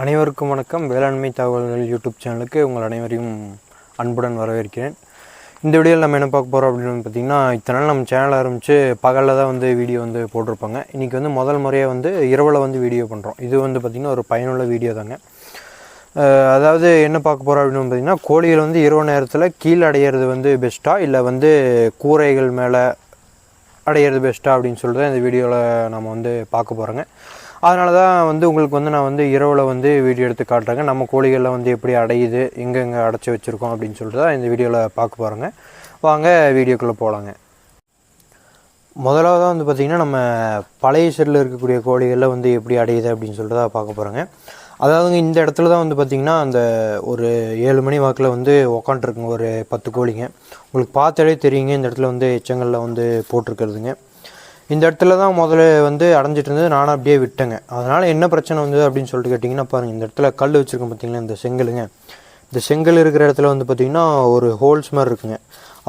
அனைவருக்கும் வணக்கம். வேளாண்மை தகவல்கள் யூடியூப் சேனலுக்கு உங்கள் அனைவரையும் அன்புடன் வரவேற்கிறேன். இந்த வீடியோவில் நம்ம என்ன பார்க்க போகிறோம் அப்படின்னு பார்த்திங்கன்னா இத்தனை நாள் நம்ம சேனல் ஆரம்பித்து பகலில் தான் வந்து வீடியோ வந்து போட்டிருப்பாங்க. இன்றைக்கி வந்து முதல் முறையாக வந்து இரவில் வந்து வீடியோ பண்ணுறோம் இது வந்து பார்த்திங்கன்னா ஒரு பயனுள்ள வீடியோ தாங்க. அதாவது என்ன பார்க்க போகிறோம் அப்படின்னு பார்த்திங்கன்னா கோழிகள் வந்து இரவு நேரத்தில் கீழே அடையிறது வந்து பெஸ்ட்டாக இல்லை வந்து கூரைகள் மேலே அடையிறது பெஸ்ட்டாக அப்படின்னு சொல்லிட்டு தான் இந்த வீடியோவில் நம்ம வந்து பார்க்க போகிறோங்க அதனால தான் வந்து உங்களுக்கு வந்து நான் வந்து இரவில் வந்து வீடியோ எடுத்து காட்டுறேங்க. நம்ம கோழிகளில் வந்து எப்படி அடையுது எங்கெங்கே அடைச்சி வச்சுருக்கோம் அப்படின்னு சொல்லிட்டு தான் இந்த வீடியோவில் பார்க்க போகிறோங்க வாங்க வீடியோக்குள்ளே போகலாங்க முதலாவதாக வந்து பார்த்திங்கன்னா நம்ம பழைய செல்லில் இருக்கக்கூடிய கோழிகளில் வந்து எப்படி அடையுது அப்படின்னு சொல்லிட்டு தான் பார்க்க போகிறோங்க அதாவதுங்க இந்த இடத்துல தான் வந்து பார்த்திங்கன்னா அந்த ஒரு ஏழு மணி வாக்கில் வந்து உக்காண்ட்ருக்குங்க ஒரு பத்து கோழிங்க. உங்களுக்கு பார்த்தாலே தெரியுங்க இந்த இடத்துல வந்து எச்சங்களில் வந்து போட்டிருக்கிறதுங்க. இந்த இடத்துல தான் முதல்ல வந்து அடைஞ்சிட்டு இருந்தது. நானும் அப்படியே விட்டேங்க. அதனால் என்ன பிரச்சனை வந்தது அப்படின்னு சொல்லிட்டு கேட்டிங்கன்னா பாருங்கள் இந்த இடத்துல கல் வச்சுருக்கோம் பார்த்திங்களா இந்த செங்கலுங்க. இந்த செங்கல் இருக்கிற இடத்துல வந்து பார்த்திங்கன்னா ஒரு ஹோல்ஸ் மாதிரி இருக்குங்க.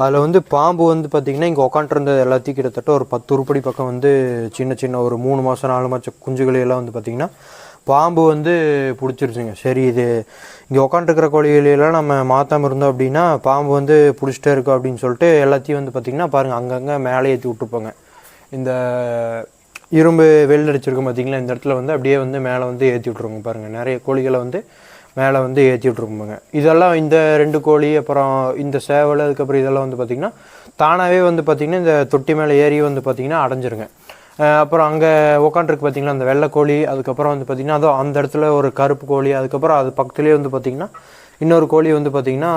அதில் வந்து பாம்பு வந்து பார்த்திங்கன்னா இங்கே உக்காண்ட்ருந்தது எல்லாத்தையும் கிட்டத்தட்ட ஒரு பத்து உருப்படி பக்கம் வந்து சின்ன சின்ன ஒரு மூணு மாதம் நாலு மாதம் குஞ்சுகளையெல்லாம் வந்து பார்த்திங்கன்னா பாம்பு வந்து பிடிச்சிருச்சுங்க. சரி இது இங்கே உக்காண்ட்ருக்கிற கோழிகளெல்லாம் நம்ம மாற்றாமல் இருந்தோம் அப்படின்னா பாம்பு வந்து பிடிச்சிட்டே இருக்கும் அப்படின்னு சொல்லிட்டு எல்லாத்தையும் வந்து பார்த்திங்கன்னா பாருங்கள் அங்கங்கே மேலே ஏற்றி விட்டுருப்பாங்க. இந்த இரும்பு வெள்ளை அடிச்சிருக்கோம் பார்த்தீங்களா இந்த இடத்துல வந்து அப்படியே வந்து மேலே வந்து ஏற்றி விட்ருவோங்க பாருங்கள் நிறைய கோழிகளை வந்து மேலே வந்து ஏற்றி விட்ருப்பாங்க இதெல்லாம் இந்த ரெண்டு கோழி அப்புறம் இந்த சேவல் அதுக்கப்புறம் இதெல்லாம் வந்து பார்த்திங்கன்னா தானாகவே வந்து பார்த்திங்கன்னா இந்த தொட்டி மேலே ஏறி வந்து பார்த்திங்கன்னா அடைஞ்சிருங்க. அப்புறம் அங்கே உக்காண்டிருக்கு பார்த்தீங்கன்னா அந்த வெள்ளை கோழி அதுக்கப்புறம் வந்து பார்த்திங்கன்னா அதோ அந்த இடத்துல ஒரு கருப்பு கோழி அதுக்கப்புறம் அது பக்கத்துலேயே வந்து பார்த்திங்கன்னா இன்னொரு கோழி வந்து பார்த்திங்கன்னா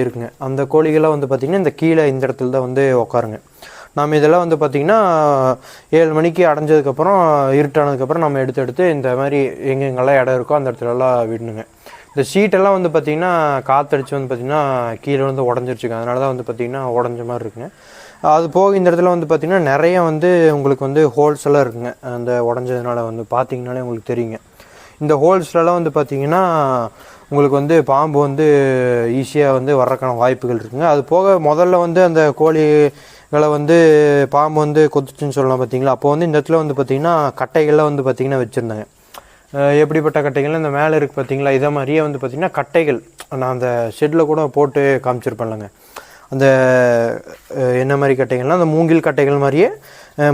இருக்குங்க. அந்த கோழிகள்லாம் வந்து பார்த்திங்கன்னா இந்த கீழே இந்த இடத்துல தான் வந்து உட்காருங்க நம்ம இதெல்லாம் வந்து பார்த்திங்கன்னா ஏழு மணிக்கு அடைஞ்சதுக்கப்புறம் இருட்டானதுக்கப்புறம் நம்ம எடுத்து எடுத்து இந்த மாதிரி எங்கெங்கெல்லாம் இடம் இருக்கோ அந்த இடத்துலலாம் விடணுங்க. இந்த சீட்டெல்லாம் வந்து பார்த்திங்கன்னா காற்றடிச்சு வந்து பார்த்திங்கன்னா கீழே வந்து உடஞ்சிருச்சுங்க. அதனால தான் வந்து பார்த்திங்கன்னா உடஞ்ச மாதிரி இருக்குங்க. அது போக இந்த இடத்துல வந்து பார்த்திங்கன்னா நிறைய வந்து உங்களுக்கு வந்து ஹோல்ஸ் எல்லாம் இருக்குங்க. அந்த உடஞ்சதுனால வந்து பார்த்திங்கனாலே உங்களுக்கு தெரியுங்க. இந்த ஹோல்ஸ்லலாம் வந்து பார்த்திங்கன்னா உங்களுக்கு வந்து பாம்பு வந்து ஈஸியாக வந்து வர்றதுக்கான வாய்ப்புகள் இருக்குங்க. அது போக முதல்ல வந்து அந்த கோழி கோழிகளை வந்து பாம்பு வந்து கொத்துச்சுன்னு சொல்லலாம் பார்த்தீங்களா? அப்போ வந்து இந்த இடத்துல வந்து பார்த்திங்கன்னா கட்டைகள்லாம் வந்து பார்த்திங்கன்னா வச்சுருந்தாங்க. எப்படிப்பட்ட கட்டைகள் இந்த மேலே இருக்குது பார்த்தீங்களா? இதே மாதிரியே வந்து பார்த்திங்கன்னா கட்டைகள். நான் அந்த ஷெட்டில் கூட போட்டு காமிச்சிருப்பேன்லங்க. அந்த என்ன மாதிரி கட்டைகள்னால் அந்த மூங்கில் கட்டைகள் மாதிரியே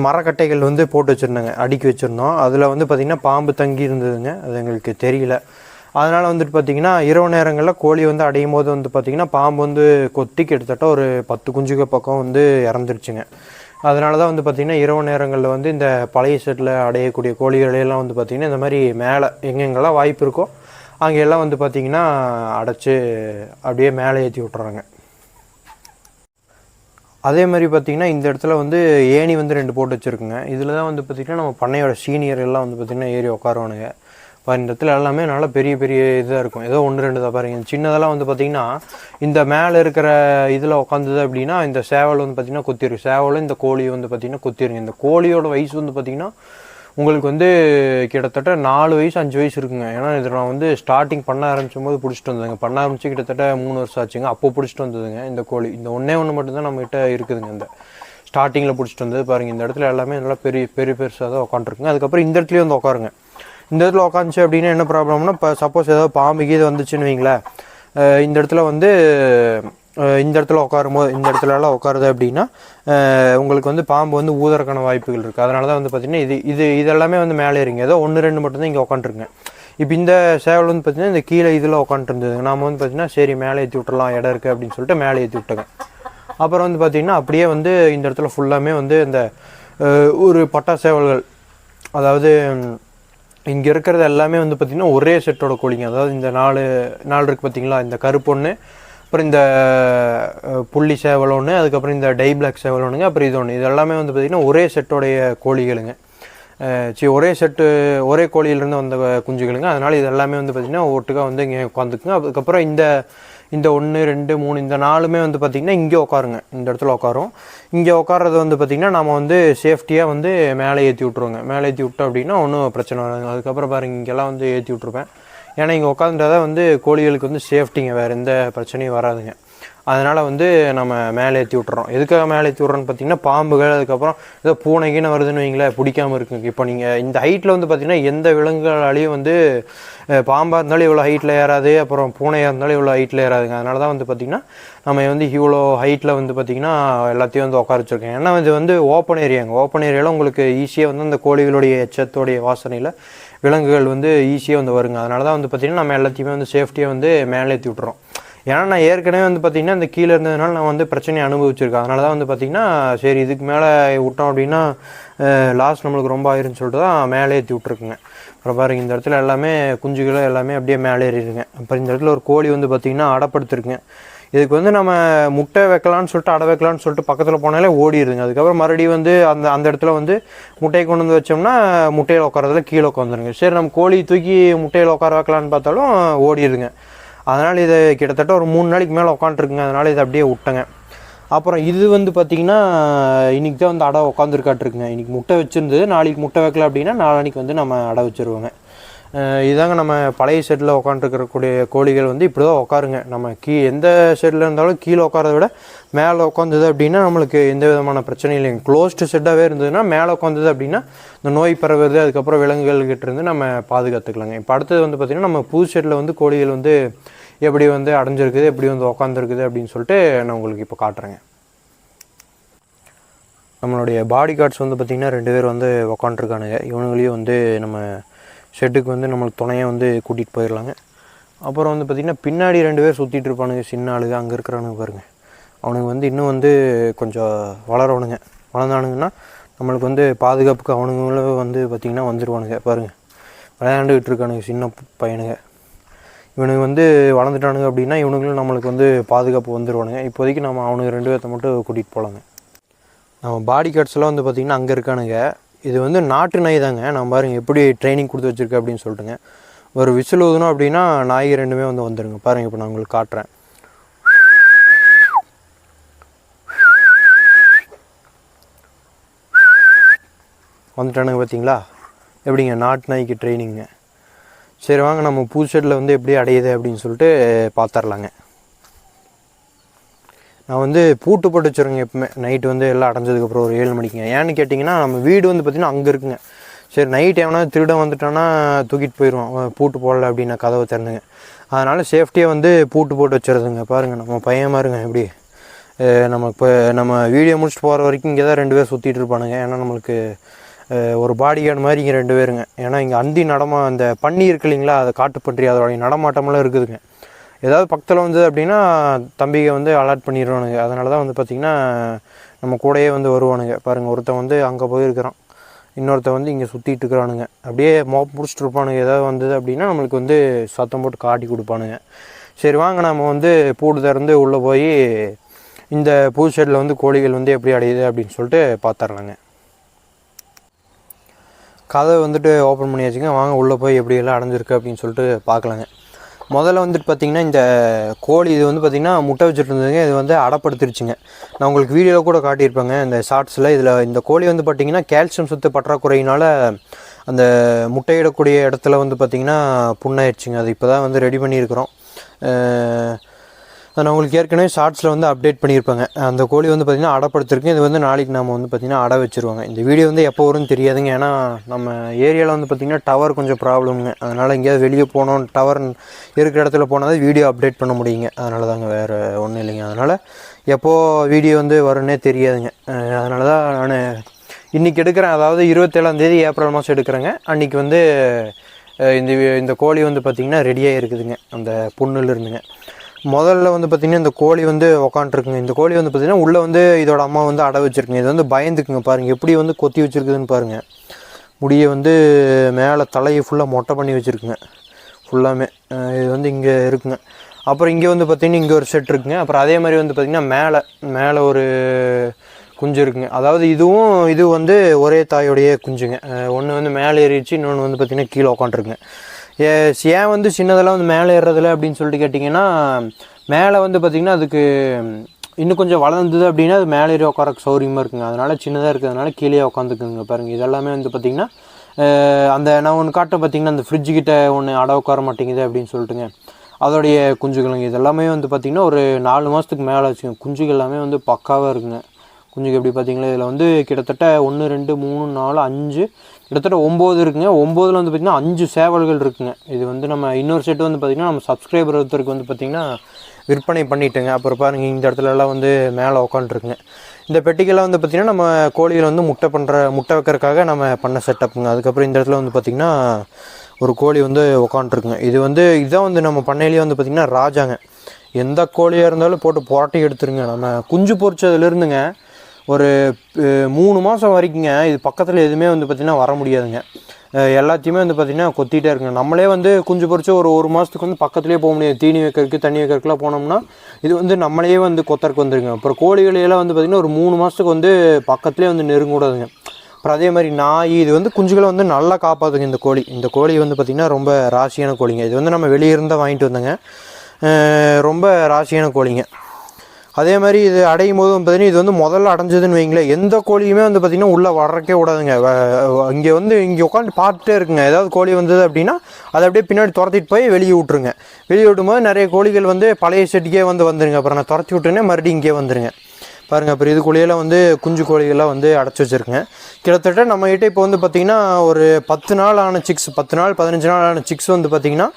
மரக்கட்டைகள் வந்து போட்டு வச்சுருந்தாங்க. அடுக்கி வச்சுருந்தோம். அதில் வந்து பார்த்திங்கன்னா பாம்பு தங்கி இருந்ததுங்க. அது எங்களுக்கு தெரியல. அதனால் வந்துட்டு பார்த்திங்கன்னா இரவு நேரங்களில் கோழி வந்து அடையும் போது வந்து பார்த்திங்கன்னா பாம்பு வந்து கொத்தி கிட்டத்தட்ட ஒரு பத்து குஞ்சுக பக்கம் வந்து இறந்துருச்சுங்க. அதனால தான் வந்து பார்த்திங்கன்னா இரவு நேரங்களில் வந்து இந்த பழைய செட்டில் அடையக்கூடிய கோழிகளையெல்லாம் வந்து பார்த்திங்கன்னா இந்த மாதிரி மேலே எங்கெங்கெல்லாம் வாய்ப்பு இருக்கோ அங்கெல்லாம் வந்து பார்த்திங்கன்னா அடைச்சி அப்படியே மேலே ஏற்றி விட்றாங்க அதே மாதிரி பார்த்திங்கன்னா இந்த இடத்துல வந்து ஏணி வந்து ரெண்டு போட்டு வச்சுருக்குங்க. இதில் தான் வந்து பார்த்திங்கன்னா நம்ம பண்ணையோட சீனியர் எல்லாம் வந்து பார்த்திங்கன்னா ஏறி உட்காருவானுங்க. இந்த இடத்துல எல்லாமே நல்லா பெரிய பெரிய இதாக இருக்கும். ஏதோ ஒன்று ரெண்டு தான் பாருங்க. சின்னதெல்லாம் வந்து பார்த்திங்கன்னா இந்த மேலே இருக்கிற இதில் உட்காந்துது அப்படின்னா இந்த சேவல் வந்து பார்த்திங்கன்னா கொத்திரும். சேவலும் இந்த கோழி வந்து பார்த்திங்கன்னா கொத்திருங்க இந்த கோழியோட வயசு வந்து பார்த்திங்கன்னா உங்களுக்கு வந்து கிட்டத்தட்ட நாலு வயசு அஞ்சு வயசு இருக்குங்க. ஏன்னா இது நான் வந்து ஸ்டார்டிங் பண்ண ஆரம்பிச்சும் போது பிடிச்சிட்டு வந்ததுங்க. பண்ண ஆரம்பிச்சு கிட்டத்தட்ட மூணு வருஷம் ஆச்சுங்க. அப்போ பிடிச்சிட்டு வந்ததுங்க இந்த கோழி. இந்த ஒன்றே ஒன்று மட்டும்தான் நம்மகிட்ட இருக்குதுங்க இந்த ஸ்டார்டிங்கில் பிடிச்சிட்டு வந்தது. பாருங்கள் இந்த இடத்துல எல்லாமே நல்லா பெரிய பெரிய பெருசாக தான் உட்காந்துருக்குங்க அதுக்கப்புறம் இந்த இடத்துலையும் வந்து உட்காருங்க இந்த இடத்துல உட்காந்துச்சு அப்படின்னா என்ன ப்ராப்ளம்னா இப்போ சப்போஸ் ஏதாவது பாம்பு கீது வந்துச்சுன்னு வைங்களேன். இந்த இடத்துல வந்து இந்த இடத்துல உட்காரும் போது இந்த இடத்துலலாம் உட்காருது அப்படின்னா உங்களுக்கு வந்து பாம்பு வந்து ஊதறக்கான வாய்ப்புகள் இருக்குது அதனால தான் வந்து பார்த்திங்கன்னா இது இது இதெல்லாமே வந்து மேலே இருங்க ஏதோ ஒன்று ரெண்டு மட்டும்தான் இங்கே உட்காந்துருங்க இப்போ இந்த சேவல் வந்து பார்த்திங்கன்னா இந்த கீழே இதில் உட்காந்துருந்தது நாம் வந்து பார்த்திங்கன்னா சரி மேலே ஏற்றி விட்டுறலாம் இடம் இருக்குது அப்படின்னு சொல்லிட்டு மேலே ஏற்றி விட்டோங்க. அப்புறம் வந்து பார்த்திங்கன்னா அப்படியே வந்து இந்த இடத்துல ஃபுல்லாமே வந்து இந்த ஒரு பட்டா சேவல்கள் அதாவது இங்கே இருக்கிறது எல்லாமே வந்து பார்த்திங்கன்னா ஒரே செட்டோட கோழிங்க அதாவது இந்த நாலு நாலு இருக்குது பார்த்தீங்களா இந்த கருப்பு ஒன்று அப்புறம் இந்த புள்ளி சேவல் ஒன்று அதுக்கப்புறம் இந்த டை பிளாக் சேவல் ஒன்றுங்க அப்புறம் இது ஒன்று இது எல்லாமே வந்து பார்த்திங்கன்னா ஒரே செட்டோடைய கோழிகளுங்க. அஹ், சரி ஒரே செட்டு ஒரே கோழியிலேருந்து வந்த குஞ்சுகளுங்க. அதனால் இது எல்லாமே வந்து பார்த்திங்கன்னா ஒட்டுக்காக வந்து இங்கே உட்காந்துக்குங்க அதுக்கப்புறம் இந்த இந்த ஒன்று ரெண்டு மூணு இந்த நாலுமே வந்து பார்த்திங்கன்னா இங்கே உட்காருங்க இந்த இடத்துல உட்காரும் இங்கே உட்காறது வந்து பார்த்திங்கன்னா நம்ம வந்து சேஃப்டியாக வந்து மேலே ஏற்றி விட்ருவோங்க மேலே ஏற்றி விட்டோம் அப்படின்னா ஒன்றும் பிரச்சனை வராது. அதுக்கப்புறம் பாருங்க இங்கெல்லாம் வந்து ஏற்றி விட்ருப்பேன் ஏன்னா இங்கே உட்காந்துட்டா தான் வந்து கோழிகளுக்கு வந்து சேஃப்டிங்க வேறு எந்த பிரச்சனையும் வராதுங்க. அதனால் வந்து நம்ம மேலே ஏற்றி விட்டுறோம். எதுக்காக மேலே ஏற்றி விட்றோன்னு பார்த்தீங்கன்னா பாம்புகள் அதுக்கப்புறம் ஏதோ பூனைக்குன்னு வருதுன்னு வைங்களேன் பிடிக்காமல் இருக்குங்க. இப்போ நீங்கள் இந்த ஹைட்டில் வந்து பார்த்தீங்கன்னா எந்த விலங்குகளாலையும் வந்து பாம்பாக இருந்தாலும் இவ்வளோ ஹைட்டில் ஏறாது அப்புறம் பூனையாக இருந்தாலும் இவ்வளோ ஹைட்டில் ஏறாதுங்க. அதனால தான் வந்து பார்த்திங்கன்னா நம்ம வந்து இவ்வளோ ஹைட்டில் வந்து பார்த்திங்கன்னா எல்லாத்தையும் வந்து உட்கார வச்சுருக்கேன். ஏன்னா இது வந்து ஓப்பன் ஏரியாங்க ஓப்பன் ஏரியாவில் உங்களுக்கு ஈஸியாக வந்து அந்த கோழிகளுடைய எச்சத்தோடைய வாசனையில் விலங்குகள் வந்து ஈஸியாக வந்து வருங்க. அதனால தான் வந்து பார்த்திங்கன்னா நம்ம எல்லாத்தையுமே வந்து சேஃப்டியாக வந்து மேலே ஏற்றி விட்றோம் ஏன்னா நான் ஏற்கனவே வந்து பார்த்திங்கன்னா இந்த கீழே இருந்ததுனால நான் வந்து பிரச்சனையை அனுபவிச்சிருக்கேன். அதனால தான் வந்து பார்த்திங்கன்னா சரி இதுக்கு மேலே விட்டோம் அப்படின்னா லாஸ் நம்மளுக்கு ரொம்ப ஆயிருன்னு சொல்லிட்டு தான் மேலே ஏற்றி விட்ருக்குங்க அப்புறம் பாருங்க இந்த இடத்துல எல்லாமே குஞ்சுகளும் எல்லாமே அப்படியே மேலே ஏறிடுங்க அப்புறம் இந்த இடத்துல ஒரு கோழி வந்து பார்த்திங்கன்னா அடப்படுத்திருக்குங்க. இதுக்கு வந்து நம்ம முட்டை வைக்கலான்னு சொல்லிட்டு அடை வைக்கலாம்னு சொல்லிட்டு பக்கத்தில் போனாலே ஓடிடுதுங்க. அதுக்கப்புறம் மறுபடியும் வந்து அந்த அந்த இடத்துல வந்து முட்டையை கொண்டு வந்து வச்சோம்னா முட்டையில் உட்காரதுல கீழே உட்காந்துருங்க சரி நம்ம கோழி தூக்கி முட்டையில் உட்கார வைக்கலான்னு பார்த்தாலும் ஓடிடுதுங்க. அதனால் இது கிட்டத்தட்ட ஒரு மூணு நாளைக்கு மேலே உட்காந்துருக்குங்க அதனால் இதை அப்படியே விட்டேங்க. அப்புறம் இது வந்து பார்த்திங்கன்னா இன்றைக்கி தான் வந்து அடை உட்காந்துருக்காட்ருக்குங்க இன்றைக்கி முட்டை வச்சுருந்தது. நாளைக்கு முட்டை வைக்கல அப்படின்னா நாளைக்கு வந்து நம்ம அடை வச்சுருவோங்க. இதுதாங்க இதாங்க நம்ம பழைய ஷெட்டில் உட்காந்துருக்கக்கூடிய கோழிகள் வந்து இப்படி தான் உட்காருங்க நம்ம கீ எந்த ஷெட்டில் இருந்தாலும் கீழே உட்காரத விட மேலே உட்காந்தது அப்படின்னா நம்மளுக்கு எந்த விதமான பிரச்சனையும் இல்லைங்க. க்ளோஸ்டு ஷெட்டாகவே இருந்ததுன்னா மேலே உட்காந்தது அப்படின்னா இந்த நோய் பரவுறது அதுக்கப்புறம் விலங்குகள் கிட்டேருந்து நம்ம பாதுகாத்துக்கலாங்க. இப்போ அடுத்தது வந்து பார்த்திங்கன்னா நம்ம புது ஷெட்டில் வந்து கோழிகள் வந்து எப்படி வந்து அடைஞ்சிருக்குது எப்படி வந்து உட்காந்துருக்குது அப்படின்னு சொல்லிட்டு நான் உங்களுக்கு இப்போ காட்டுறேங்க. நம்மளுடைய பாடி கார்ட்ஸ் வந்து பார்த்திங்கன்னா ரெண்டு பேர் வந்து உக்காண்ட்ருக்கானுங்க இவனுங்களையும் வந்து நம்ம ஷெட்டுக்கு வந்து நம்மளுக்கு துணையாக வந்து கூட்டிகிட்டு போயிடலாங்க அப்புறம் வந்து பார்த்திங்கன்னா பின்னாடி ரெண்டு பேர் சுற்றிட்டு இருப்பானுங்க. சின்ன ஆளுங்க அங்கே இருக்கிறானுங்க பாருங்க. அவனுங்க வந்து இன்னும் வந்து கொஞ்சம் வளரணுங்க வளர்ந்தானுங்கன்னா நம்மளுக்கு வந்து பாதுகாப்புக்கு அவனுங்களும் வந்து பார்த்திங்கன்னா வந்துடுவானுங்க பாருங்கள் விளையாண்டுக்கிட்டு இருக்கானுங்க சின்ன பையனுங்க. இவனுங்க வந்து வளர்ந்துட்டானுங்க அப்படின்னா இவனுங்களும் நம்மளுக்கு வந்து பாதுகாப்பு வந்துடுவானுங்க இப்போதைக்கு நம்ம அவனுங்க ரெண்டு பேர்த்த மட்டும் கூட்டிகிட்டு போகலாங்க நம்ம பாடி கார்ட்ஸ்லாம் வந்து பார்த்திங்கன்னா அங்கே இருக்கானுங்க. இது வந்து நாட்டு நாய் தாங்க. நான் பாருங்க எப்படி ட்ரைனிங் கொடுத்து வச்சுருக்கேன் அப்படின்னு சொல்லிட்டுங்க. ஒரு விசில் ஊதணும் அப்படின்னா நாய் ரெண்டுமே வந்து வந்துடுங்க பாருங்கள் இப்போ நான் உங்களுக்கு காட்டுறேன். வந்துட்டானுங்க பார்த்தீங்களா எப்படிங்க நாட்டு நாய்க்கு ட்ரைனிங்க சரி வாங்க நம்ம புது ஷெட்டில் வந்து எப்படி அடையுது அப்படின்னு சொல்லிட்டு பார்த்துர்லாங்க நான் வந்து பூட்டு போட்டு வச்சுருங்க எப்பவுமே. நைட்டு வந்து எல்லாம் அடைஞ்சதுக்கப்புறம் ஒரு ஏழு மணிக்குங்க. ஏன்னு கேட்டிங்கன்னா நம்ம வீடு வந்து பார்த்திங்கன்னா அங்கே இருக்குங்க. சரி நைட் எவனா திருடம் வந்துட்டான்னா தூக்கிட்டு போயிடுவான் பூட்டு போடல அப்படின்னா கதவை திறந்துங்க. அதனால் சேஃப்டியாக வந்து பூட்டு போட்டு வச்சுருதுங்க. பாருங்கள் நம்ம பையன் பாருங்க எப்படி நம்ம இப்போ நம்ம வீடியோ முடிச்சுட்டு போகிற வரைக்கும் இங்கே தான் ரெண்டு பேர் சுற்றிட்டு இருப்பானுங்க. ஏன்னா நம்மளுக்கு ஒரு பாடி கார்டு மாதிரி இங்கே ரெண்டு பேருங்க. ஏன்னா இங்கே அந்தி நடமா அந்த பன்னி இருக்கு இல்லைங்களா அதை காட்டுப்பன்றி அதோடைய நடமாட்டமெல்லாம் இருக்குதுங்க. ஏதாவது பக்கத்தில் வந்தது அப்படின்னா தம்பிகை வந்து அலர்ட் பண்ணிடுவானுங்க அதனால தான் வந்து பார்த்திங்கன்னா நம்ம கூடயே வந்து வருவானுங்க. பாருங்கள் ஒருத்தன் வந்து அங்கே போயிருக்கிறான். இன்னொருத்தன் வந்து இங்கே சுற்றிட்டு இருக்கிறானுங்க. அப்படியே மோப் பிடிச்சிட்டு இருப்பானுங்க. ஏதாவது வந்தது அப்படின்னா நம்மளுக்கு வந்து சத்தம் போட்டு காட்டி கொடுப்பானுங்க. சரி வாங்க நம்ம வந்து பூடு திறந்து உள்ளே போய் இந்த பூ ஷெட்டில் வந்து கோழிகள் வந்து எப்படி அடையுது அப்படின்னு சொல்லிட்டு பார்த்துர்லாங்க கதவை வந்துட்டு ஓப்பன் பண்ணியாச்சுங்க. வாங்க உள்ளே போய் எப்படி எல்லாம் அடைஞ்சிருக்கு அப்படின்னு சொல்லிட்டு பார்க்கலாங்க. முதல்ல வந்துட்டு பார்த்திங்கன்னா இந்த கோழி இது வந்து பார்த்திங்கன்னா முட்டை வச்சுட்டு இருந்ததுங்க. இது வந்து அடப்படுத்திருச்சுங்க. நான் உங்களுக்கு வீடியோவில் கூட காட்டியிருப்பேங்க. இந்த ஷார்ட்ஸில் இதில் இந்த கோழி வந்து பார்த்திங்கன்னா கால்சியம் சத்து பற்றாக்குறையினால் அந்த முட்டையிடக்கூடிய இடத்துல வந்து பார்த்திங்கன்னா புண்ணாயிடுச்சுங்க அது இப்போ தான் வந்து ரெடி பண்ணியிருக்கிறோம். நான் உங்களுக்கு ஏற்கனவே ஷார்ட்ஸில் வந்து அப்டேட் பண்ணியிருப்பாங்க. அந்த கோழி வந்து பார்த்திங்கன்னா அடப்படுத்திருக்கேன் இது வந்து நாளைக்கு நம்ம வந்து பார்த்திங்கன்னா அடை வச்சுருவாங்க. இந்த வீடியோ வந்து எப்போ வரும்னு தெரியாதுங்க. ஏன்னா நம்ம ஏரியாவில் வந்து பார்த்திங்கன்னா டவர் கொஞ்சம் ப்ராப்ளம்ங்க அதனால் எங்கேயாவது வெளியே போனோம் டவர் இருக்கிற இடத்துல போனால் தான் வீடியோ அப்டேட் பண்ண முடியுங்க. அதனால தாங்க வேறு ஒன்றும் இல்லைங்க. அதனால் எப்போது வீடியோ வந்து வரும்னே தெரியாதுங்க. அதனால தான் நான் இன்றைக்கி எடுக்கிறேன். அதாவது இருபத்தேழாந்தேதி ஏப்ரல் மாதம் எடுக்கிறேங்க. அன்றைக்கி வந்து இந்த இந்த கோழி வந்து பார்த்திங்கன்னா ரெடியாக இருக்குதுங்க. அந்த புண்ணில் இருந்துங்க. முதல்ல வந்து பார்த்திங்கன்னா இந்த கோழி வந்து உக்காண்ட்ருக்குங்க இந்த கோழி வந்து பார்த்திங்கன்னா உள்ளே வந்து இதோட அம்மா வந்து அடை வச்சுருக்குங்க. இது வந்து பயந்துக்குங்க பாருங்கள் எப்படி வந்து கொத்தி வச்சுருக்குதுன்னு பாருங்கள் முடியை வந்து மேலே தலையை ஃபுல்லாக மொட்டை பண்ணி வச்சுருக்குங்க. ஃபுல்லாமே இது வந்து இங்கே இருக்குங்க. அப்புறம் இங்கே வந்து பார்த்திங்கன்னா இங்கே ஒரு செட் இருக்குங்க. அப்புறம் அதே மாதிரி வந்து பார்த்திங்கன்னா மேலே மேலே ஒரு குஞ்சு இருக்குங்க. அதாவது இதுவும் இது வந்து ஒரே தாயோடைய குஞ்சுங்க. ஒன்று வந்து மேலே ஏறிடுச்சு இன்னொன்று வந்து பார்த்திங்கன்னா கீழே உக்காண்ட்ருக்குங்க ஏன் வந்து சின்னதெல்லாம் வந்து மேலே ஏறுறதில்ல அப்படின்னு சொல்லிட்டு கேட்டிங்கன்னா மேலே வந்து பார்த்திங்கன்னா அதுக்கு இன்னும் கொஞ்சம் வளர்ந்தது அப்படின்னா அது மேலே ஏறி உட்காரக்கு சௌரியமாக இருக்குங்க. அதனால் சின்னதாக இருக்கிறதுனால கீழே உட்காந்துக்குங்க பாருங்கள் இதெல்லாமே வந்து பார்த்திங்கன்னா அந்த நான் ஒன்று காட்ட பார்த்தீங்கன்னா அந்த ஃப்ரிட்ஜு கிட்டே ஒன்று அட உட்கார மாட்டேங்குது அப்படின்னு சொல்லிட்டுங்க. அதோடைய குஞ்சுகளுங்க. இதெல்லாமே வந்து பார்த்திங்கன்னா ஒரு நாலு மாதத்துக்கு மேலே வச்சுங்க குஞ்சுகள் எல்லாமே வந்து பக்காவாக இருக்குங்க. குஞ்சுக்கு எப்படி பார்த்தீங்களா இதில் வந்து கிட்டத்தட்ட ஒன்று ரெண்டு மூணு நாலு அஞ்சு கிட்டத்தட்ட ஒம்பது இருக்குங்க. ஒம்போதில் வந்து பார்த்திங்கன்னா அஞ்சு சேவல்கள் இருக்குங்க. இது வந்து நம்ம இன்னொரு செட்டு வந்து பார்த்திங்கன்னா நம்ம சப்ஸ்கிரைபர் ஒருத்தருக்கு வந்து பார்த்திங்கன்னா விற்பனை பண்ணிட்டேங்க. அப்புறம் பாருங்கள் இந்த இடத்துலலாம் வந்து மேலே உட்காந்துருக்குங்க இந்த பெட்டிக்கெல்லாம் வந்து பார்த்திங்கன்னா நம்ம கோழியில் வந்து முட்டை பண்ணுற முட்டை வைக்கிறதுக்காக நம்ம பண்ண செட்டப்புங்க அதுக்கப்புறம் இந்த இடத்துல வந்து பார்த்திங்கன்னா ஒரு கோழி வந்து உக்காண்ட்ருக்குங்க இது வந்து இதுதான் வந்து நம்ம பண்ணையிலேயே வந்து பார்த்திங்கன்னா ராஜாங்க. எந்த கோழியாக இருந்தாலும் போட்டு புரட்டி எடுத்துருங்க. நம்ம குஞ்சு பொறிச்சதுலேருந்துங்க ஒரு மூணு மாதம் வரைக்குங்க இது பக்கத்தில் எதுவுமே வந்து பார்த்திங்கன்னா வர முடியாதுங்க. எல்லாத்தையுமே வந்து பார்த்திங்கன்னா கொத்திட்டே இருக்குங்க. நம்மளே வந்து குஞ்சு பொறிச்சு ஒரு ஒரு மாதத்துக்கு வந்து பக்கத்துலேயே போக முடியாது. தீனி வைக்கிறதுக்கு தண்ணி வைக்கிறதுக்குலாம் போனோம்னா இது வந்து நம்மளையே வந்து கொத்தருக்கு வந்துருங்க. அப்புறம் கோழிகளையெல்லாம் வந்து பார்த்திங்கன்னா ஒரு மூணு மாதத்துக்கு வந்து பக்கத்துலேயே வந்து நெருங்கூடாதுங்க. அப்புறம் அதே மாதிரி நாய் இது வந்து குஞ்சுகளை வந்து நல்லா காப்பாற்றுங்க இந்த கோழி. இந்த கோழி வந்து பார்த்திங்கன்னா ரொம்ப ராசியான கோழிங்க. இது வந்து நம்ம வெளியே இருந்தால் வாங்கிட்டு வந்தோங்க. ரொம்ப ராசியான கோழிங்க. அதே மாதிரி இது அடையும் போது பார்த்தீங்கன்னா இது வந்து முதல்ல அடைஞ்சதுன்னு வைங்களேன். எந்த கோழியுமே வந்து பார்த்திங்கன்னா உள்ளே வர்றக்கே விடாதுங்க. இங்கே வந்து இங்கே உட்காந்து பார்த்துட்டே இருக்குங்க. ஏதாவது கோழி வந்தது அப்படின்னா அதை அப்படியே பின்னாடி துரத்திட்டு போய் வெளியே விட்ருங்க வெளியே விட்டும்போது நிறைய கோழிகள் வந்து பழைய செட்டுக்கே வந்து வந்துருங்க. அப்புறம் நான் துரத்தி விட்டுனே மறுபடியும் இங்கே வந்துருங்க. பாருங்கள் அப்புறம் இது வந்து குஞ்சு கோழிகள்லாம் வந்து அடைச்சி வச்சுருக்கேன் கிட்டத்தட்ட நம்மகிட்ட இப்போ வந்து பார்த்திங்கன்னா ஒரு பத்து நாள் ஆன சிக்ஸ் பத்து நாள் பதினஞ்சு நாள் ஆன சிக்ஸ் வந்து பார்த்திங்கன்னா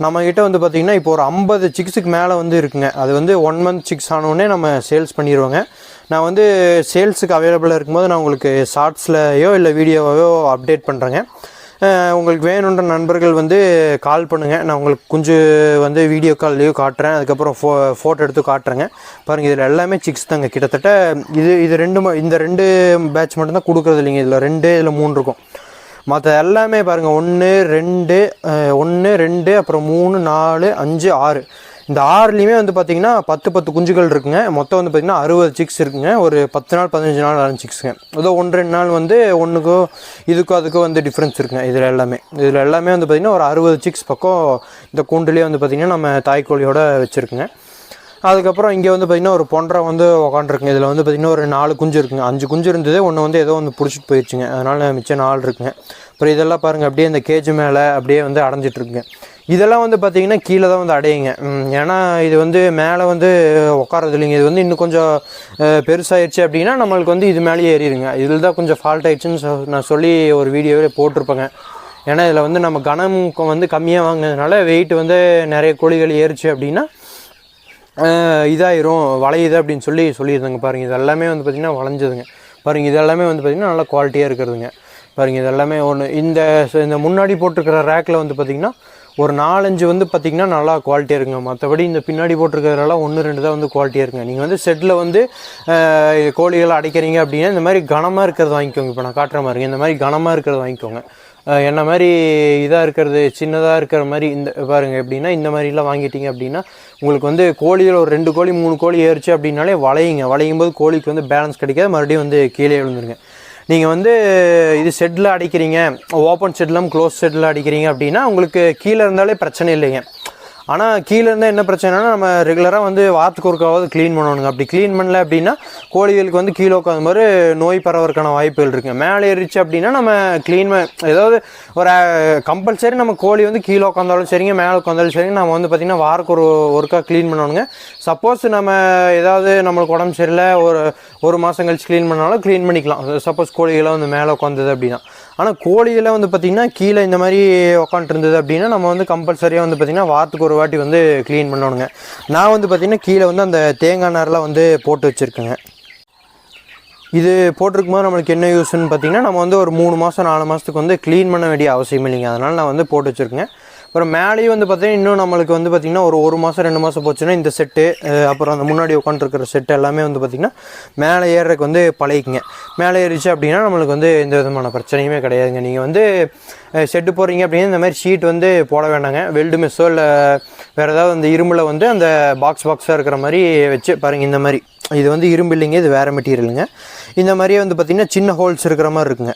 நம்மக்கிட்ட வந்து பார்த்திங்கன்னா இப்போ ஒரு ஐம்பது சிக்ஸுக்கு மேலே வந்து இருக்குங்க. அது வந்து ஒன் மந்த் சிக்ஸ் ஆனோடனே நம்ம சேல்ஸ் பண்ணிடுவோங்க நான் வந்து சேல்ஸுக்கு அவைலபிளாக இருக்கும்போது நான் உங்களுக்கு ஷார்ட்ஸ்லையோ இல்லை வீடியோவையோ அப்டேட் பண்ணுறேங்க உங்களுக்கு வேணுன்ற நண்பர்கள் வந்து கால் பண்ணுங்கள் நான் உங்களுக்கு கொஞ்சம் வந்து வீடியோ கால்லையோ காட்டுறேன். அதுக்கப்புறம் ஃபோ ஃபோட்டோ எடுத்து காட்டுறேங்க. பாருங்கள் இதில் எல்லாமே சிக்ஸ் தாங்க. கிட்டத்தட்ட இது இது ரெண்டு ம- இந்த ரெண்டு பேட்ச் மட்டும்தான் கொடுக்குறது இல்லைங்க. இதில் ரெண்டு இதில் மூணு இருக்கும். மற்ற எல்லாமே பாருங்கள் ஒன்று ரெண்டு ஒன்று ரெண்டு அப்புறம் மூணு நாலு அஞ்சு ஆறு. இந்த ஆறுலேயுமே வந்து பார்த்திங்கன்னா பத்து பத்து குஞ்சுகள் இருக்குங்க. மொத்தம் வந்து பார்த்திங்கன்னா அறுபது சிக்ஸ் இருக்குங்க. ஒரு பத்து நாள் பதினஞ்சு நாள் ஆன சிக்ஸுங்க ஏதோ ஒன்று ரெண்டு நாள் வந்து ஒன்றுக்கோ இதுக்கோ அதுக்கோ வந்து டிஃப்ரென்ஸ் இருக்குங்க இதில் எல்லாமே. இதில் எல்லாமே வந்து பார்த்திங்கன்னா ஒரு அறுபது சிக்ஸ் பக்கம் இந்த கூண்டுலேயே வந்து பார்த்திங்கன்னா நம்ம தாய்க்கோழியோட வச்சுருக்குங்க. அதுக்கப்புறம் இங்கே வந்து பார்த்திங்கன்னா ஒரு பொன்றை வந்து உக்காண்டிருக்குங்க இதில் வந்து பார்த்திங்கன்னா ஒரு நாலு குஞ்சு இருக்குங்க. அஞ்சு குஞ்சு இருந்தது ஒன்று வந்து ஏதோ ஒன்று பிடிச்சிட்டு போயிடுச்சுங்க அதனால் மிச்சம் நாலு இருக்குங்க. அப்புறம் இதெல்லாம் பாருங்கள் அப்படியே இந்த கேஜ் மேலே அப்படியே வந்து அடைஞ்சிட்ருக்குங்க. இதெல்லாம் வந்து பார்த்திங்கன்னா கீழே தான் வந்து அடையுங்க. ஏன்னா இது வந்து மேலே வந்து உட்காரது இல்லைங்க. இது வந்து இன்னும் கொஞ்சம் பெருசாகிடுச்சு அப்படின்னா நம்மளுக்கு வந்து இது மேலேயே ஏறிடுங்க இதில் தான் கொஞ்சம் ஃபால்ட் ஆகிடுச்சுன்னு சொ- நான் சொல்லி ஒரு வீடியோவே போட்டிருப்பேங்க. ஏன்னா இதில் வந்து நம்ம கனம் வந்து கம்மியாக வாங்கினதுனால வெயிட் வந்து நிறைய கோழிகள் ஏறிச்சு அப்படின்னா இதாயிரும் வளையுது அப்படின்னு சொல்லி சொல்லியிருந்தாங்க. பாருங்கள் இது எல்லாமே வந்து பார்த்திங்கன்னா வளைஞ்சதுங்க. பாருங்கள் இது எல்லாமே வந்து பார்த்திங்கன்னா நல்லா குவாலிட்டியாக இருக்கிறதுங்க. பாருங்கள் இது எல்லாமே ஒன்று இந்த இந்த முன்னாடி போட்டிருக்கிற ரேக்கில் வந்து பார்த்திங்கன்னா ஒரு நாலஞ்சு வந்து பார்த்திங்கன்னா நல்லா குவாலிட்டியாக இருக்குங்க. மற்றபடி இந்த பின்னாடி போட்டிருக்கிறதெல்லாம் ஒன்று ரெண்டு தான் வந்து குவாலிட்டியாக இருக்குங்க. நீங்கள் வந்து செட்டில் வந்து கோழிகளை அடைக்கிறீங்க அப்படின்னா இந்த மாதிரி கனமாக இருக்கிறது வாங்கிக்கோங்க. இப்போ நான் காட்டுற மாதிரிங்க இந்த மாதிரி கனமாக இருக்கிறது வாங்கிக்கோங்க. என்ன மாதிரி இதாக இருக்கிறது சின்னதாக இருக்கிற மாதிரி இந்த பாருங்க எப்படின்னா இந்த மாதிரிலாம் வாங்கிட்டீங்க அப்படின்னா உங்களுக்கு வந்து கோழியில் ஒரு ரெண்டு கோழி மூணு கோழி ஏறிச்சு அப்படின்னாலே வளையுங்க. வளையும் போது கோழிக்கு வந்து பேலன்ஸ் கிடைக்காது. மறுபடியும் வந்து கீழே விழுந்துருங்க. நீங்கள் வந்து இது ஷெட்டில் அடிக்கிறீங்க ஓப்பன் ஷெட்லாம் க்ளோஸ் ஷெட்டில் அடிக்கிறீங்க அப்படின்னா உங்களுக்கு கீழே இருந்தாலே பிரச்சனை இல்லைங்க. ஆனால் கீழே இருந்தால் என்ன பிரச்சனைனா நம்ம ரெகுலராக வந்து வாரத்துக்கு ஒருக்காவது க்ளீன் பண்ணணுங்க. அப்படி க்ளீன் பண்ணல அப்படின்னா கோழிகளுக்கு வந்து கீழே உட்காந்த மாதிரி நோய் பரவறதுக்கான வாய்ப்புகள் இருக்குது மேலே ஏறிச்சு அப்படின்னா நம்ம க்ளீன் ஏதாவது ஒரு கம்பல்சரி நம்ம கோழி வந்து கீழே உட்காந்தாலும் சரிங்க மேலே உட்காந்தாலும் சரிங்க நம்ம வந்து பார்த்திங்கன்னா வாரத்துக்கு ஒரு ஒருக்கா க்ளீன் பண்ணணுங்க. சப்போஸ் நம்ம ஏதாவது நம்மளுக்கு உடம்பு சரியில்லை ஒரு ஒரு மாதம் கழிச்சு க்ளீன் பண்ணாலும் க்ளீன் பண்ணிக்கலாம். சப்போஸ் கோழிகள்லாம் வந்து மேலே உட்காந்தது அப்படின்னா. ஆனால் கோழிகளை வந்து பார்த்திங்கன்னா கீழே இந்த மாதிரி உட்காந்துருந்தது அப்படின்னா நம்ம வந்து கம்பல்சரியாக வந்து பார்த்திங்கன்னா வாரத்துக்கு ஒரு வாட்டி வந்து க்ளீன் பண்ணணுங்க. நான் வந்து பார்த்திங்கன்னா கீழே வந்து அந்த தேங்காய் நார்லாம் வந்து போட்டு வச்சுருக்கேங்க. இது போட்டிருக்கும் போது நம்மளுக்கு என்ன யூஸ்ன்னு பார்த்தீங்கன்னா நம்ம வந்து ஒரு மூணு மாதம் நாலு மாதத்துக்கு வந்து க்ளீன் பண்ண வேண்டிய அவசியம் இல்லைங்க அதனால் நான் வந்து போட்டு வச்சுருக்கேன் அப்புறம் மேலேயும் வந்து பார்த்தீங்கன்னா இன்னும் நம்மளுக்கு வந்து பார்த்திங்கன்னா ஒரு ஒரு மாதம் ரெண்டு மாதம் போச்சுன்னா இந்த செட்டு அப்புறம் அந்த முன்னாடி உட்காந்துருக்கிற செட்டு எல்லாமே வந்து பார்த்திங்கன்னா மேலே ஏறுறதுக்கு வந்து பழகிக்குங்க. மேலே ஏறிச்சு அப்படின்னா நம்மளுக்கு வந்து எந்த விதமான பிரச்சனையுமே கிடையாதுங்க. நீங்கள் வந்து செட்டு போகிறீங்க அப்படின்னா இந்த மாதிரி ஷீட் வந்து போட வேண்டாங்க. வெல்டு மெஸ்ஸோ இல்லை வேறு ஏதாவது அந்த இரும்பில் வந்து அந்த பாக்ஸ் பாக்ஸாக இருக்கிற மாதிரி வச்சு பாருங்கள் இந்த மாதிரி. இது வந்து இரும்பு இல்லைங்க இது வேறு மெட்டீரியலுங்க இந்த மாதிரியே வந்து பார்த்திங்கன்னா சின்ன ஹோல்ஸ் இருக்கிற மாதிரி இருக்குங்க.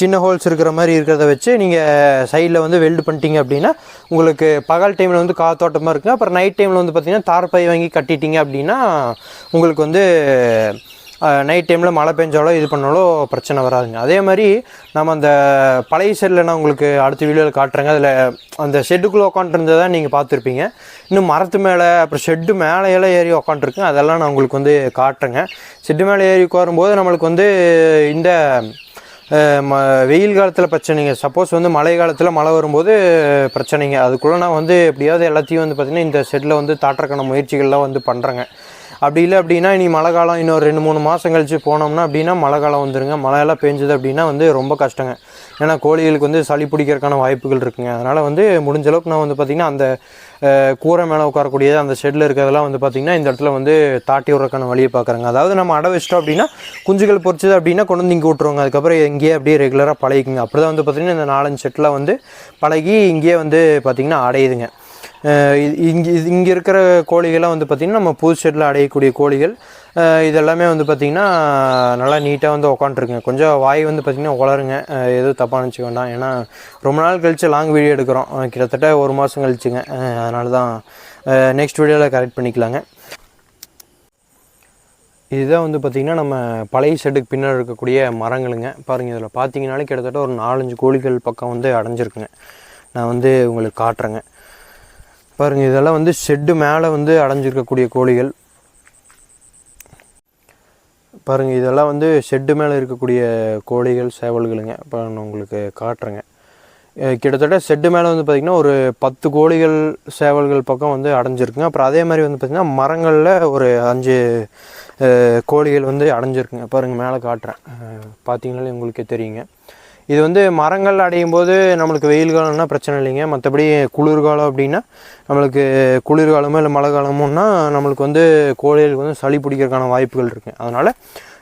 சின்ன ஹோல்ஸ் இருக்கிற மாதிரி இருக்கிறத வச்சு நீங்கள் சைடில் வந்து வெல்டு பண்ணிட்டீங்க அப்படின்னா உங்களுக்கு பகல் டைமில் வந்து காத்தோட்டமாக இருக்குங்க அப்புறம் நைட் டைமில் வந்து பார்த்திங்கன்னா தார்பை வாங்கி கட்டிட்டீங்க அப்படின்னா உங்களுக்கு வந்து நைட் டைமில் மழை பெஞ்சாலோ இது பண்ணாலோ பிரச்சனை வராதுங்க. அதே மாதிரி நம்ம அந்த பழைய செட்டில் நான் உங்களுக்கு அடுத்த வீடியோவில் காட்டுறேங்க. அதில் அந்த ஷெட்டுக்குள்ளே உட்காந்துருந்ததை நீங்கள் பார்த்துருப்பீங்க. இன்னும் மரத்து மேலே அப்புறம் ஷெட்டு மேலே எல்லாம் ஏறி உக்காண்ட்ருக்கேன் அதெல்லாம் நான் உங்களுக்கு வந்து காட்டுறேங்க. ஷெட்டு மேலே ஏறி உட்காரும்போது நம்மளுக்கு வந்து இந்த வெயில் காலத்தில் பிரச்சனைங்க. சப்போஸ் வந்து மழை காலத்தில் மழை வரும்போது பிரச்சனைங்க. அதுக்குள்ளே நான் வந்து எப்படியாவது எல்லாத்தையும் வந்து பார்த்திங்கன்னா இந்த செட்டில் வந்து தாட்டுறக்கான முயற்சிகள்லாம் வந்து பண்ணுறேங்க அப்படி இல்லை அப்படின்னா இனி மழை காலம் இன்னும் ரெண்டு மூணு மாதம் கழித்து போனோம்னா அப்படின்னா மழை காலம் வந்துருங்க. மழையெல்லாம் பெஞ்சுது அப்படின்னா வந்து ரொம்ப கஷ்டங்க. ஏன்னா கோழிகளுக்கு வந்து சளி பிடிக்கிறதுக்கான வாய்ப்புகள் இருக்குங்க. அதனால் வந்து முடிஞ்ச அளவுக்கு நான் வந்து பார்த்திங்கன்னா அந்த கூரை மேலே உட்காரக்கூடியது அந்த ஷெட்டில் இருக்கிறதெல்லாம் வந்து பார்த்திங்கன்னா இந்த இடத்துல வந்து தாட்டி விட்றதுக்கான வழியை பார்க்குறாங்க அதாவது நம்ம அடை வச்சிட்டோம் அப்படின்னா குஞ்சுகள் பொறிச்சது அப்படின்னா கொண்டு வந்து இங்கே விட்ருவாங்க அதுக்கப்புறம் இங்கேயே அப்படியே ரெகுலராக பழகிக்குங்க. அப்படி தான் வந்து பார்த்திங்கன்னா இந்த நாலஞ்சு செட்டில் வந்து பழகி இங்கேயே வந்து பார்த்திங்கன்னா அடையுதுங்க. இங்கே இது- இங்கே இருக்கிற கோழிகள்லாம் வந்து பார்த்திங்கன்னா நம்ம புது ஷெட்டில் அடையக்கூடிய கோழிகள். இதெல்லாமே வந்து பார்த்திங்கன்னா நல்லா நீட்டாக வந்து உக்காண்ட்ருக்குங்க கொஞ்சம் வாய் வந்து பார்த்திங்கன்னா உளருங்க. எதுவும் தப்பாக நினச்சிக்க வேண்டாம். ஏன்னா ரொம்ப நாள் கழித்து லாங் வீடியோ எடுக்கிறோம். கிட்டத்தட்ட ஒரு மாதம் கழிச்சுங்க. அதனால தான் நெக்ஸ்ட் வீடியோவில் கரெக்ட் பண்ணிக்கலாங்க. இதுதான் வந்து பார்த்திங்கன்னா நம்ம பழைய ஷெட்டுக்கு பின்னாடி இருக்கக்கூடிய மரங்களுங்க. பாருங்கள் இதில் பார்த்தீங்கனாலே கிட்டத்தட்ட ஒரு நாலஞ்சு கோழிகள் பக்கம் வந்து அடைஞ்சிருக்குங்க. நான் வந்து உங்களுக்கு காட்டுறேங்க. பாருங்கள் இதெல்லாம் வந்து ஷெட்டு மேலே வந்து அடைஞ்சிருக்கக்கூடிய கோழிகள். பாருங்கள் இதெல்லாம் வந்து ஷெட்டு மேலே இருக்கக்கூடிய கோழிகள் சேவல்களுங்க. இப்போ நான் உங்களுக்கு காட்டுறேங்க. கிட்டத்தட்ட ஷெட்டு மேலே வந்து பார்த்திங்கன்னா ஒரு பத்து கோழிகள் சேவல்கள் பக்கம் வந்து அடைஞ்சிருக்குங்க. அப்புறம் அதே மாதிரி வந்து பார்த்திங்கன்னா மரங்களில் ஒரு அஞ்சு கோழிகள் வந்து அடைஞ்சிருக்குங்க. பாருங்கள் மேலே காட்டுறேன். பார்த்தீங்கனாலே உங்களுக்கே தெரியுங்க. இது வந்து மரங்கள் அடையும் போது நம்மளுக்கு வெயில் காலம்னா பிரச்சனை இல்லைங்க. மற்றபடி குளிர்காலம் அப்படின்னா நம்மளுக்கு குளிர்காலமோ இல்லை மழை காலமோன்னா நம்மளுக்கு வந்து கோழிகளுக்கு வந்து சளி பிடிக்கிறதுக்கான வாய்ப்புகள் இருக்குது அதனால்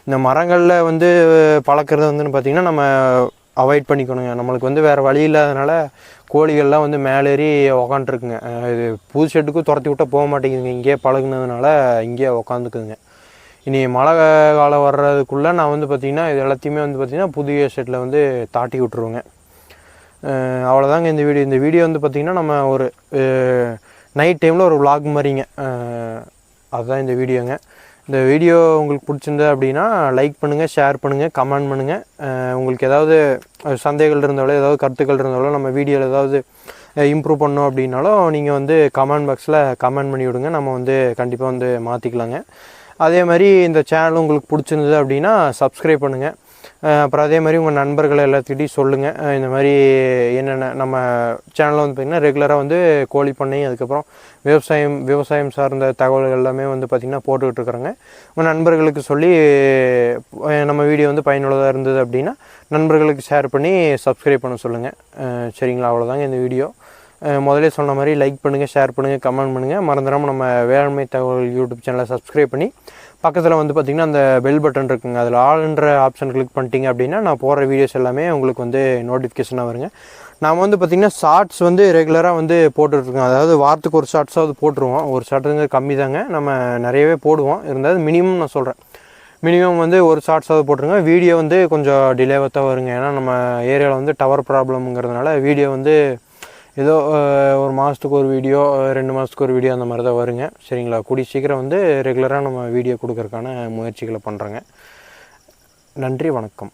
இந்த மரங்களில் வந்து பழக்கிறது வந்து பார்த்திங்கன்னா நம்ம அவாய்ட் பண்ணிக்கணுங்க. நம்மளுக்கு வந்து வேறு வழி இல்லாதனால கோழிகள்லாம் வந்து மேலேறி உக்காண்ட்ருக்குங்க இது புது ஷெட்டுக்கும் துரத்தி விட்டால் போக மாட்டேங்குதுங்க. இங்கேயே பழகுனதுனால இங்கேயே உக்காந்துக்குதுங்க. இனி மழை காலம் வர்றதுக்குள்ளே நான் வந்து பார்த்திங்கன்னா இது எல்லாத்தையுமே வந்து பார்த்திங்கன்னா புதிய ஷெட்டில் வந்து தாட்டி விட்ருவேங்க அவ்வளோதாங்க இந்த வீடியோ. இந்த வீடியோ வந்து பார்த்திங்கன்னா நம்ம ஒரு நைட் டைமில் ஒரு விளாக் மாதிரிங்க. அதுதான் இந்த வீடியோங்க. இந்த வீடியோ உங்களுக்கு பிடிச்சிருந்தது அப்படின்னா லைக் பண்ணுங்கள் ஷேர் பண்ணுங்கள் கமெண்ட் பண்ணுங்கள் உங்களுக்கு ஏதாவது சந்தேகங்கள் இருந்தாலோ ஏதாவது கருத்துக்கள் இருந்தாலோ நம்ம வீடியோவில் ஏதாவது இம்ப்ரூவ் பண்ணோம் அப்படின்னாலும் நீங்கள் வந்து கமெண்ட் பாக்ஸில் கமெண்ட் பண்ணி விடுங்க நம்ம வந்து கண்டிப்பாக வந்து மாற்றிக்கலாங்க அதே மாதிரி இந்த சேனல் உங்களுக்கு பிடிச்சிருந்தது அப்படின்னா சப்ஸ்கிரைப் பண்ணுங்கள் அப்புறம் அதே மாதிரி உங்கள் நண்பர்கள் எல்லாத்துக்கிட்டையும் சொல்லுங்கள் இந்த மாதிரி என்னென்ன நம்ம சேனலில் வந்து பார்த்திங்கன்னா ரெகுலராக வந்து கோழி பண்ணை அதுக்கப்புறம் விவசாயம் விவசாயம் சார்ந்த தகவல்கள் எல்லாமே வந்து பார்த்திங்கன்னா போட்டுக்கிட்டு இருக்கிறோங்க. உங்கள் நண்பர்களுக்கு சொல்லி நம்ம வீடியோ வந்து பயனுள்ளதாக இருந்தது அப்படின்னா நண்பர்களுக்கு ஷேர் பண்ணி சப்ஸ்கிரைப் பண்ண சொல்லுங்கள் சரிங்களா? அவ்வளோதாங்க இந்த வீடியோ முதலே சொன்ன மாதிரி லைக் பண்ணுங்கள் ஷேர் பண்ணுங்கள் கமெண்ட் பண்ணுங்கள் மறந்துடாமல் நம்ம வேளாண்மை தகவல் யூடியூப் சேனலை சப்ஸ்கிரைப் பண்ணி பக்கத்தில் வந்து பார்த்திங்கன்னா அந்த பெல் பட்டன் இருக்குங்க. அதில் ஆளுன்ற ஆப்ஷன் கிளிக் பண்ணிட்டீங்க அப்படின்னா நான் போடுற வீடியோஸ் எல்லாமே உங்களுக்கு வந்து நோட்டிஃபிகேஷனாக வருங்க. நாம் வந்து பார்த்திங்கன்னா ஷார்ட்ஸ் வந்து ரெகுலராக வந்து போட்டுட்ருக்கோம். அதாவது வாரத்துக்கு ஒரு ஷார்ட்ஸாவது போட்டுருவோம். ஒரு ஷார்ட்டுங்க கம்மி தாங்க நம்ம நிறையவே போடுவோம். இருந்தாலும் மினிமம் நான் சொல்கிறேன் மினிமம் வந்து ஒரு ஷார்ட்ஸாவது போட்டுருங்க. வீடியோ வந்து கொஞ்சம் டிலேவாக தான் வருங்க. ஏன்னா நம்ம ஏரியாவில் வந்து டவர் ப்ராப்ளம்ங்கிறதுனால வீடியோ வந்து ஏதோ ஒரு மாதத்துக்கு ஒரு வீடியோ ரெண்டு மாதத்துக்கு ஒரு வீடியோ அந்த மாதிரி தான் வருங்க. சரிங்களா? கூடிய சீக்கிரம் வந்து ரெகுலராக நம்ம வீடியோ கொடுக்குறக்கான முயற்சிகளை பண்ணுறேங்க நன்றி வணக்கம்.